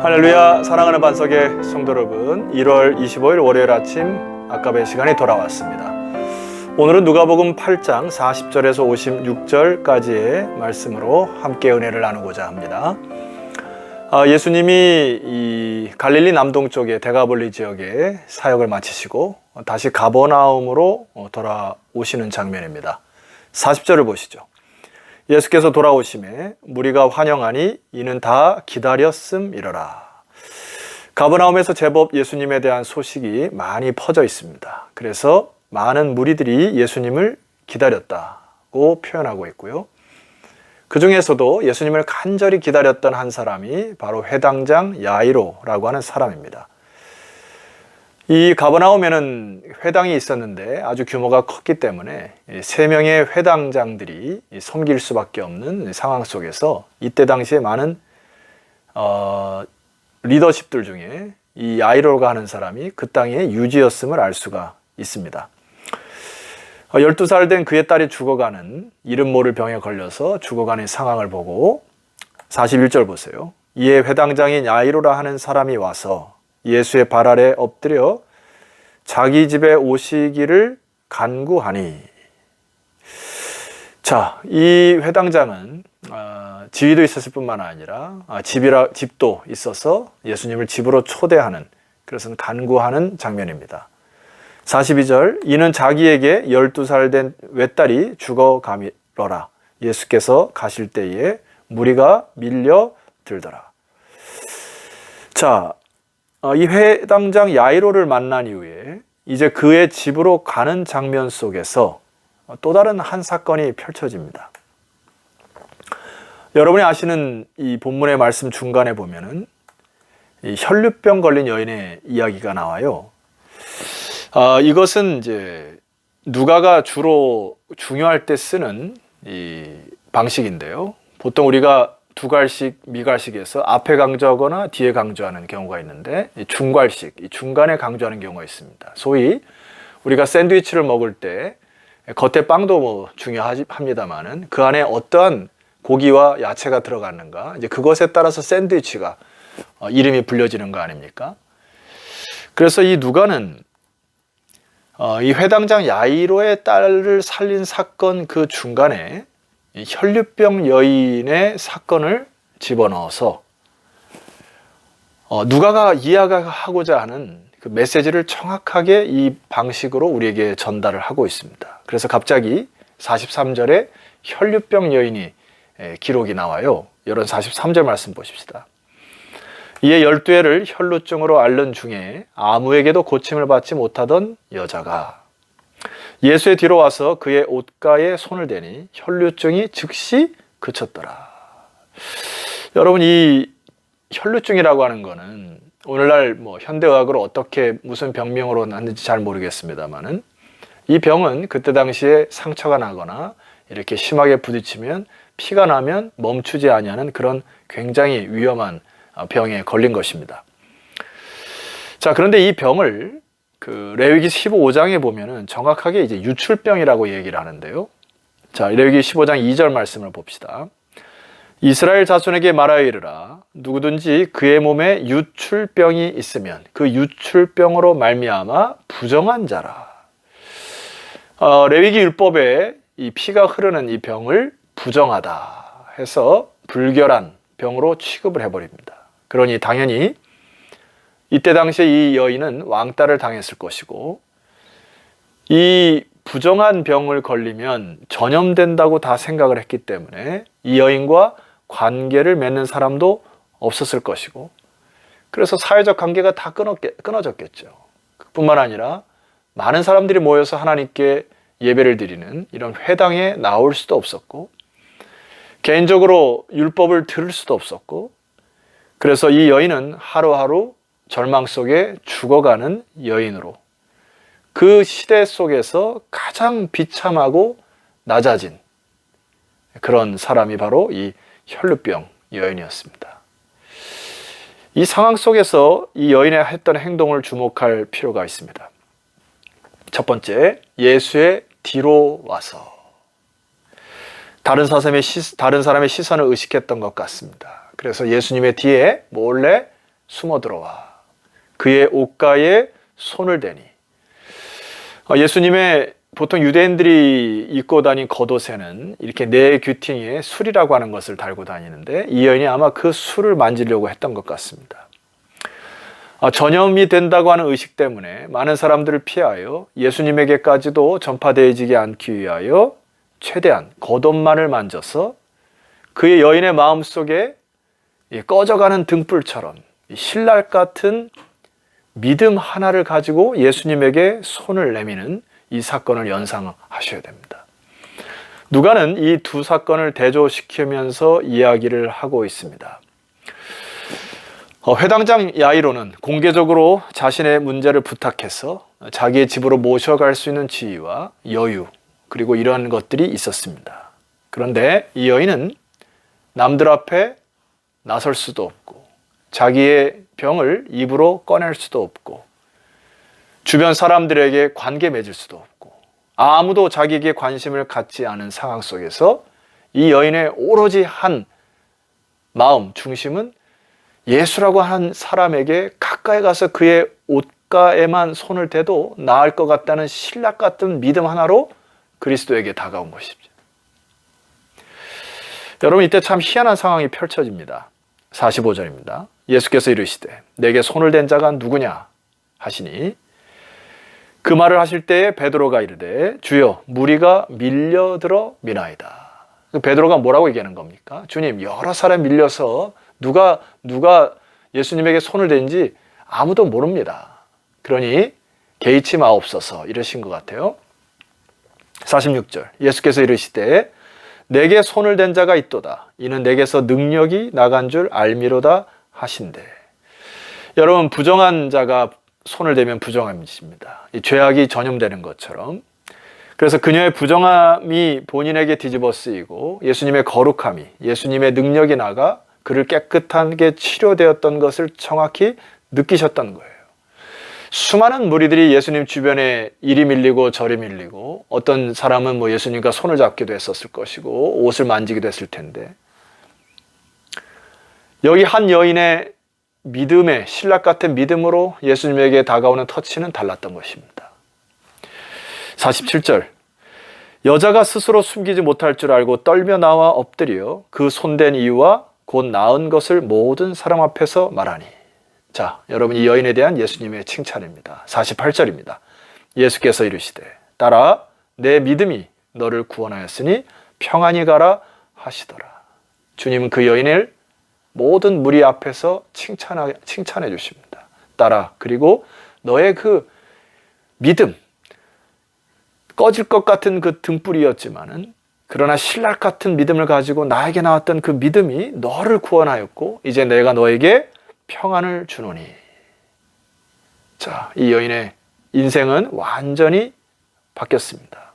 할렐루야 사랑하는 반석의 성도 여러분. 1월 25일 월요일 아침 아까의 시간이 돌아왔습니다. 오늘은 누가복음 8장 40절에서 56절까지의 말씀으로 함께 은혜를 나누고자 합니다. 아, 예수님이 이 갈릴리 남동쪽의 데가볼리 지역에 사역을 마치시고 다시 가버나움으로 돌아오시는 장면입니다. 40절을 보시죠 예수께서 돌아오심에 무리가 환영하니 이는 다 기다렸음이러라. 가버나움에서 제법 예수님에 대한 소식이 많이 퍼져 있습니다. 그래서 많은 무리들이 예수님을 기다렸다고 표현하고 있고요. 그 중에서도 예수님을 간절히 기다렸던 한 사람이 바로 회당장 야이로라고 하는 사람입니다. 이 가버나움에는 회당이 있었는데 아주 규모가 컸기 때문에 세 명의 회당장들이 섬길 수밖에 없는 상황 속에서 이때 당시에 많은 어, 리더십들 중에 이 아이로가 하는 사람이 그 땅의 유지였음을 알 수가 있습니다. 12살 어, 된 그의 딸이 죽어가는 이름 모를 병에 걸려서 죽어가는 상황을 보고 41절 보세요. 이에 회당장인 야이로라 하는 사람이 와서 예수의 발 아래 엎드려 자기 집에 오시기를 간구하니. 자, 이 회당장은 어, 지위도 있었을 뿐만 아니라 아, 집이라 집도 있어서 예수님을 집으로 초대하는 그래서 간구하는 장면입니다. 42절 이는 자기에게 12살 된 외딸이 죽어가미러라 예수께서 가실 때에 무리가 밀려 들더라. 자, 어, 이 회당장 야이로를 만난 이후에 이제 그의 집으로 가는 장면 속에서 또 다른 한 사건이 펼쳐집니다. 여러분이 아시는 이 본문의 말씀 중간에 보면은 이 혈류병 걸린 여인의 이야기가 나와요. 아, 이것은 이제 누가가 주로 중요할 때 쓰는 이 방식인데요. 보통 우리가 두갈식, 미갈식에서 앞에 강조하거나 뒤에 강조하는 경우가 있는데 중갈식, 중간에 강조하는 경우가 있습니다. 소위 우리가 샌드위치를 먹을 때 겉에 빵도 뭐 중요합니다만은 그 안에 어떠한 고기와 야채가 들어갔는가 이제 그것에 따라서 샌드위치가 어, 이름이 불려지는 거 아닙니까? 그래서 이 누가는 어, 이 회당장 야이로의 딸을 살린 사건 그 중간에 혈류병 여인의 사건을 집어넣어서 어, 누가가 이해하고자 하는 그 메시지를 정확하게 이 방식으로 우리에게 전달을 하고 있습니다. 그래서 갑자기 43절에 혈류병 여인이 기록이 나와요. 이런 43절 말씀 보십시다. 이에 열두 해를 혈루증으로 앓는 중에 아무에게도 고침을 받지 못하던 여자가 예수의 뒤로 와서 그의 옷가에 손을 대니 혈류증이 즉시 그쳤더라. 여러분 이 혈류증이라고 하는 거는 오늘날 뭐 현대의학으로 어떻게 무슨 병명으로 났는지 잘 모르겠습니다만은 이 병은 그때 당시에 상처가 나거나 이렇게 심하게 부딪히면 피가 나면 멈추지 아니하는 그런 굉장히 위험한 병에 걸린 것입니다. 자, 그런데 이 병을 그 레위기 15장에 보면은 정확하게 이제 유출병이라고 얘기를 하는데요. 자, 레위기 15장 2절 말씀을 봅시다. 이스라엘 자손에게 말하여 이르라 누구든지 그의 몸에 유출병이 있으면 그 유출병으로 말미암아 부정한 자라. 어, 레위기 율법에 이 피가 흐르는 이 병을 부정하다 해서 불결한 병으로 취급을 해버립니다. 그러니 당연히 이때 당시에 이 여인은 왕따를 당했을 것이고 이 부정한 병을 걸리면 전염된다고 다 생각을 했기 때문에 이 여인과 관계를 맺는 사람도 없었을 것이고 그래서 사회적 관계가 다 끊어졌겠죠. 뿐만 아니라 많은 사람들이 모여서 하나님께 예배를 드리는 이런 회당에 나올 수도 없었고 개인적으로 율법을 들을 수도 없었고 그래서 이 여인은 하루하루 절망 속에 죽어가는 여인으로 그 시대 속에서 가장 비참하고 낮아진 그런 사람이 바로 이 혈루병 여인이었습니다. 이 상황 속에서 이 여인의 했던 행동을 주목할 필요가 있습니다. 첫 번째, 예수의 뒤로 와서 다른 사람의 시, 다른 사람의 시선을 의식했던 것 같습니다. 그래서 예수님의 뒤에 몰래 숨어 들어와 그의 옷가에 손을 대니 어, 예수님의 보통 유대인들이 입고 다닌 겉옷에는 이렇게 네 귀퉁이에 술이라고 하는 것을 달고 다니는데 이 여인이 아마 그 술을 만지려고 했던 것 같습니다. 아, 전염이 된다고 하는 의식 때문에 많은 사람들을 피하여 예수님에게까지도 전파되어지지 않기 위하여 최대한 겉옷만을 만져서 그의 여인의 마음 속에 꺼져가는 등불처럼 신랄 같은 믿음 하나를 가지고 예수님에게 손을 내미는 이 사건을 연상하셔야 됩니다. 누가는 이 두 사건을 대조시키면서 이야기를 하고 있습니다. 어, 회당장 야이로는 공개적으로 자신의 문제를 부탁해서 자기의 집으로 모셔갈 수 있는 지위와 여유 그리고 이러한 것들이 있었습니다. 그런데 이 여인은 남들 앞에 나설 수도 없고 자기의 병을 입으로 꺼낼 수도 없고 주변 사람들에게 관계 맺을 수도 없고 아무도 자기에게 관심을 갖지 않은 상황 속에서 이 여인의 오로지 한 마음 중심은 예수라고 한 사람에게 가까이 가서 그의 옷가에만 손을 대도 나을 것 같다는 신락 같은 믿음 하나로 그리스도에게 다가온 것이죠. 여러분 이때 참 희한한 상황이 펼쳐집니다. 45절입니다. 예수께서 이르시되 내게 손을 댄 자가 누구냐 하시니 그 말을 하실 때에 베드로가 이르되 주여 무리가 밀려들어 미나이다. 베드로가 뭐라고 얘기하는 겁니까? 주님 여러 사람 밀려서 누가 누가 예수님에게 손을 댄지 아무도 모릅니다. 그러니 개의치 마옵소서 이러신 것 같아요. 46절 예수께서 이르시되 내게 손을 댄 자가 있도다. 이는 내게서 능력이 나간 줄 알미로다 하신대. 여러분 부정한 자가 손을 대면 부정함이십니다. 죄악이 전염되는 것처럼 그래서 그녀의 부정함이 본인에게 뒤집어 쓰이고 예수님의 거룩함이 예수님의 능력이 나가 그를 깨끗하게 치료되었던 것을 정확히 느끼셨던 거예요. 수많은 무리들이 예수님 주변에 이리 밀리고 저리 밀리고 어떤 사람은 뭐 예수님과 손을 잡기도 했었을 것이고 옷을 만지기도 했을 텐데 여기 한 여인의 믿음의 신락 같은 믿음으로 예수님에게 다가오는 터치는 달랐던 것입니다. 47절 여자가 스스로 숨기지 못할 줄 알고 떨며 나와 엎드려 그 손댄 이유와 곧 나은 것을 모든 사람 앞에서 말하니 자, 여러분 이 여인에 대한 예수님의 칭찬입니다. 48절입니다. 예수께서 이르시되 따라 내 믿음이 너를 구원하였으니 평안히 가라 하시더라. 주님은 그 여인을 모든 무리 앞에서 칭찬하, 칭찬해 주십니다. 따라 그리고 너의 그 믿음 꺼질 것 같은 그 등불이었지만은 그러나 신랄 같은 믿음을 가지고 나에게 나왔던 그 믿음이 너를 구원하였고 이제 내가 너에게 평안을 주노니. 자, 이 여인의 인생은 완전히 바뀌었습니다.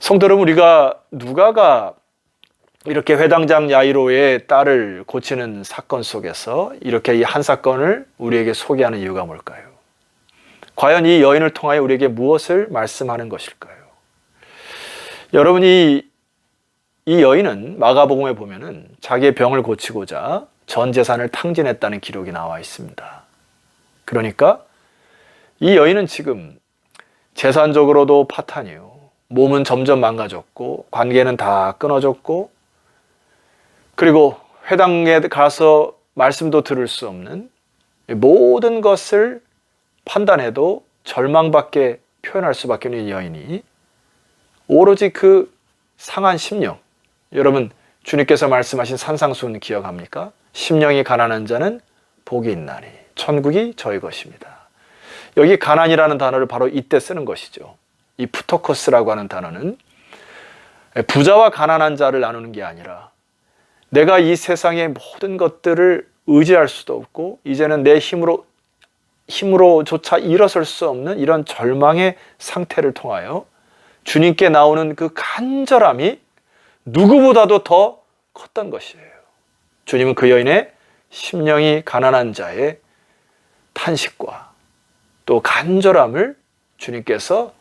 성도 여러분, 우리가 누가가 이렇게 회당장 야이로의 딸을 고치는 사건 속에서 이렇게 이 한 사건을 우리에게 소개하는 이유가 뭘까요? 과연 이 여인을 통하여 우리에게 무엇을 말씀하는 것일까요? 여러분이 이 여인은 마가복음에 보면은 자기의 병을 고치고자 전 재산을 탕진했다는 기록이 나와 있습니다. 그러니까 이 여인은 지금 재산적으로도 파탄이요. 몸은 점점 망가졌고 관계는 다 끊어졌고 그리고 회당에 가서 말씀도 들을 수 없는 모든 것을 판단해도 절망밖에 표현할 수밖에 없는 여인이 오로지 그 상한 심령 여러분 주님께서 말씀하신 산상수훈 기억합니까? 심령이 가난한 자는 복이 있나니 천국이 저희 것입니다. 여기 가난이라는 단어를 바로 이때 쓰는 것이죠. 이 푸토코스라고 하는 단어는 부자와 가난한 자를 나누는 게 아니라 내가 이 세상의 모든 것들을 의지할 수도 없고 이제는 내 힘으로 힘으로조차 일어설 수 없는 이런 절망의 상태를 통하여 주님께 나오는 그 간절함이 누구보다도 더 컸던 것이에요. 주님은 그 여인의 심령이 가난한 자의 탄식과 또 간절함을 주님께서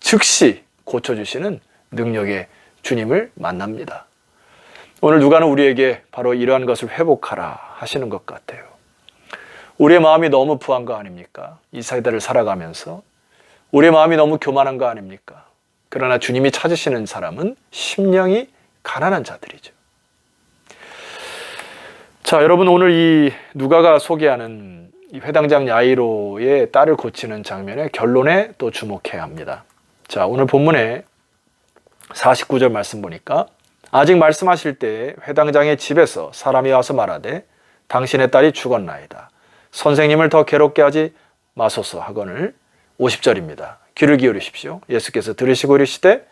즉시 고쳐주시는 능력의 주님을 만납니다. 오늘 누가는 우리에게 바로 이러한 것을 회복하라 하시는 것 같아요. 우리의 마음이 너무 부한 거 아닙니까? 이 세대를 살아가면서 우리의 마음이 너무 교만한 거 아닙니까? 그러나 주님이 찾으시는 사람은 심령이 가난한 자들이죠. 자, 여러분 오늘 이 누가가 소개하는 이 회당장 야이로의 딸을 고치는 장면의 결론에 또 주목해야 합니다. 자, 오늘 본문에 49절 말씀 보니까 아직 말씀하실 때 회당장의 집에서 사람이 와서 말하되 당신의 딸이 죽었나이다. 선생님을 더 괴롭게 하지 마소서 하거늘 50절입니다. 귀를 기울이십시오. 예수께서 들으시고 이르시되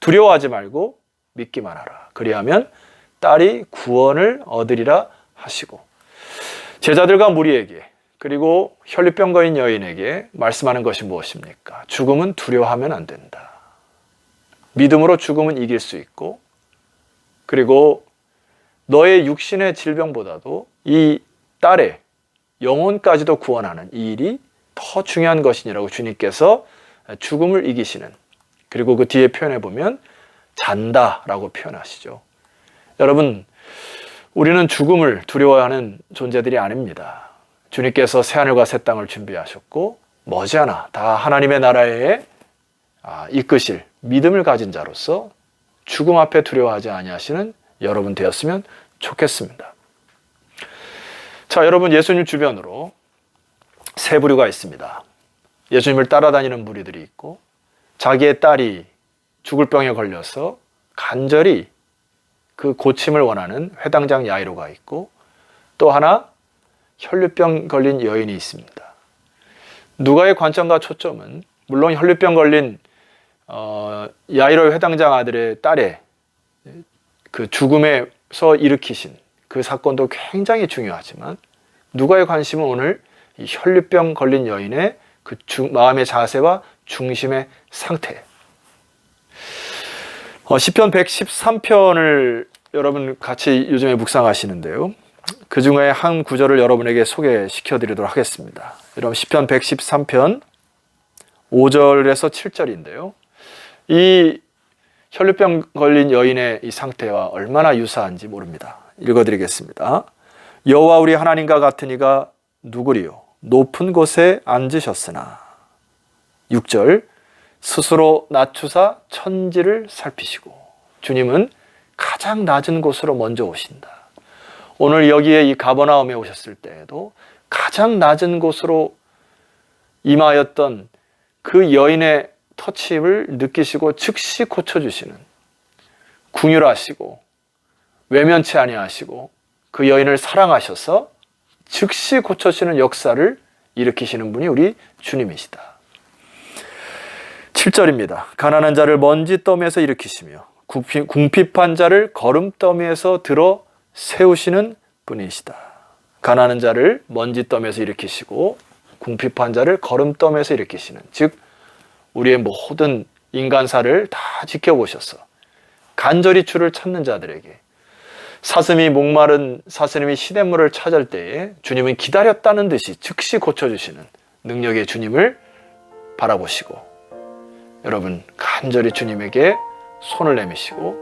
두려워하지 말고 믿기만 하라. 그리하면 딸이 구원을 얻으리라 하시고 제자들과 무리에게 그리고 혈류병 거인 여인에게 말씀하는 것이 무엇입니까? 죽음은 두려워하면 안 된다. 믿음으로 죽음은 이길 수 있고 그리고 너의 육신의 질병보다도 이 딸의 영혼까지도 구원하는 이 일이 더 중요한 것이니라고 주님께서 죽음을 이기시는 그리고 그 뒤에 표현해 보면 잔다라고 표현하시죠. 여러분 우리는 죽음을 두려워하는 존재들이 아닙니다. 주님께서 새 하늘과 새 땅을 준비하셨고 머지않아 다 하나님의 나라에 아, 이끄실 믿음을 가진 자로서 죽음 앞에 두려워하지 아니하시는 여러분 되었으면 좋겠습니다. 자, 여러분 예수님 주변으로 세 부류가 있습니다. 예수님을 따라다니는 무리들이 있고 자기의 딸이 죽을 병에 걸려서 간절히 그 고침을 원하는 회당장 야이로가 있고 또 하나 혈류병 걸린 여인이 있습니다. 누가의 관점과 초점은 물론 혈류병 걸린 어, 야이로 회당장 아들의 딸의 그 죽음에서 일으키신 그 사건도 굉장히 중요하지만 누가의 관심은 오늘 이 혈류병 걸린 여인의 그 주, 마음의 자세와 중심의 상태. 어, 시편 113편을 여러분 같이 요즘에 묵상하시는데요. 그 중에 한 구절을 여러분에게 소개시켜 드리도록 하겠습니다. 여러분 시편 113편 5절에서 7절인데요. 이 혈류병 걸린 여인의 이 상태와 얼마나 유사한지 모릅니다. 읽어드리겠습니다. 여호와 우리 하나님과 같으니가 누구리요? 높은 곳에 앉으셨으나 6절 스스로 낮추사 천지를 살피시고 주님은 가장 낮은 곳으로 먼저 오신다. 오늘 여기에 이 가버나움에 오셨을 때에도 가장 낮은 곳으로 임하였던 그 여인의 터치를 느끼시고 즉시 고쳐주시는 궁휼하시고 외면치 아니하시고 그 여인을 사랑하셔서 즉시 고쳐주시는 역사를 일으키시는 분이 우리 주님이시다. 7절입니다. 가난한 자를 먼지 더미에서 일으키시며 궁핍한 자를 거름더미에서 들어 세우시는 분이시다. 가난한 자를 먼지 더미에서 일으키시고 궁핍한 자를 거름더미에서 일으키시는 즉 우리의 모든 인간사를 다 지켜보셔서 간절히 주를 찾는 자들에게 사슴이 목마른 사슴이 시냇물을 찾을 때에 주님은 기다렸다는 듯이 즉시 고쳐주시는 능력의 주님을 바라보시고 여러분 간절히 주님에게 손을 내미시고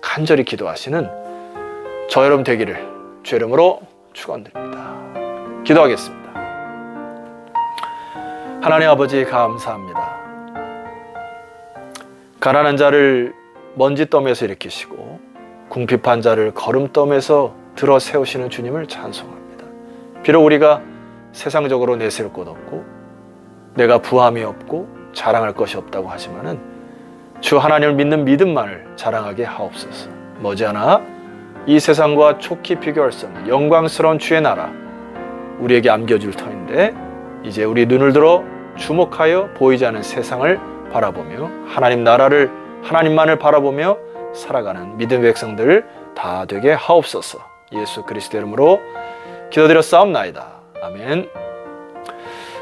간절히 기도하시는 저 여러분 되기를 주 이름으로 축원드립니다. 기도하겠습니다. 하나님 아버지 감사합니다. 가난한 자를 먼지 덤에서 일으키시고 궁핍한 자를 걸음덤에서 들어 세우시는 주님을 찬송합니다. 비록 우리가 세상적으로 내세울 것 없고 내가 부함이 없고 자랑할 것이 없다고 하지만은 주 하나님을 믿는 믿음만을 자랑하게 하옵소서. 머지않아 이 세상과 촉히 비교할 수 없는 영광스러운 주의 나라 우리에게 안겨줄 터인데 이제 우리 눈을 들어 주목하여 보이지 않는 세상을 바라보며 하나님 나라를 하나님만을 바라보며 살아가는 믿음 백성들 다 되게 하옵소서. 예수 그리스도 이름으로 기도드려 싸움나이다. 아멘.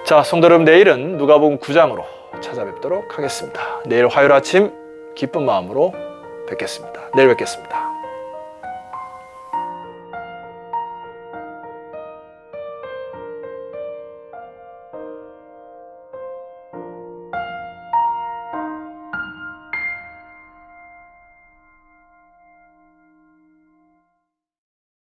자, 성도 여러분 내일은 누가복음 9장으로 찾아뵙도록 하겠습니다. 내일 화요일 아침 기쁜 마음으로 뵙겠습니다. 내일 뵙겠습니다.